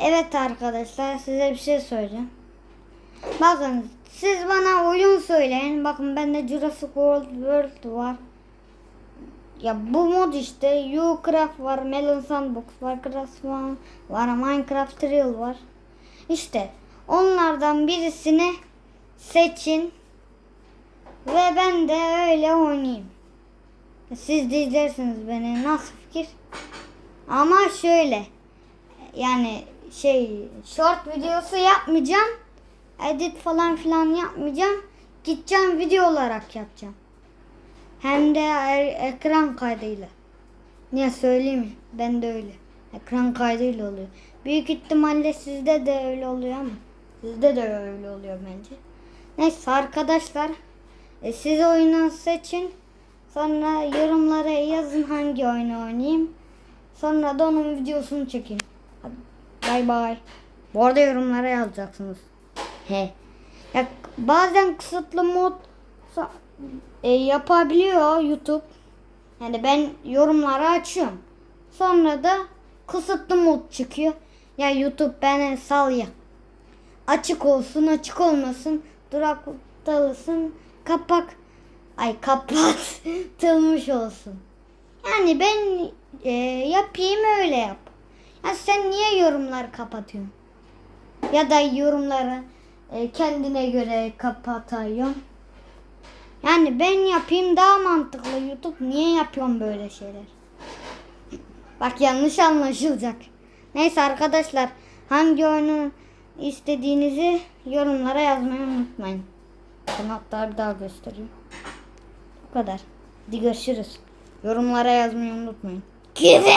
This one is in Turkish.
Evet arkadaşlar size bir şey söyleyeceğim. Bakın siz bana oyun söyleyin. Bakın bende Jurassic World World var. Ya bu mod işte Ucraft var, Melon Sandbox var, Craft var, Minecraft Real var. İşte onlardan birisini seçin ve ben de öyle oynayayım. Siz de izlersiniz beni. Nasıl fikir? Ama şöyle yani şey short videosu yapmayacağım. Edit falan filan yapmayacağım. Gideceğim video olarak yapacağım. Hem de e- ekran kaydıyla. Niye söyleyeyim? Ben de öyle. Ekran kaydıyla oluyor. Büyük ihtimalle sizde de öyle oluyor ama. Sizde de öyle oluyor bence. Neyse arkadaşlar. E, siz oyunu seçin. Sonra yorumlara yazın hangi oyunu oynayayım. Sonra da onun videosunu çekeyim. Hadi bay bay. Bu arada yorumlara yazacaksınız. He. Ya bazen kısıtlı mod e, yapabiliyor YouTube. Yani ben yorumları açıyorum. Sonra da kısıtlı mod çıkıyor. Ya YouTube beni sal ya. Açık olsun açık olmasın. Duraktalısın kapak. Ay kapatılmış olsun. Yani ben e, yapayım öyle yap. Ya sen niye yorumları kapatıyorsun? Ya da yorumları e, kendine göre kapatıyorsun. Yani ben yapayım daha mantıklı. YouTube niye yapıyorum böyle şeyler? Bak yanlış anlaşılacak. Neyse arkadaşlar hangi oyunu istediğinizi yorumlara yazmayı unutmayın. Bir daha göstereyim. Bu kadar. Hadi görüşürüz. Yorumlara yazmayı unutmayın. Gibi.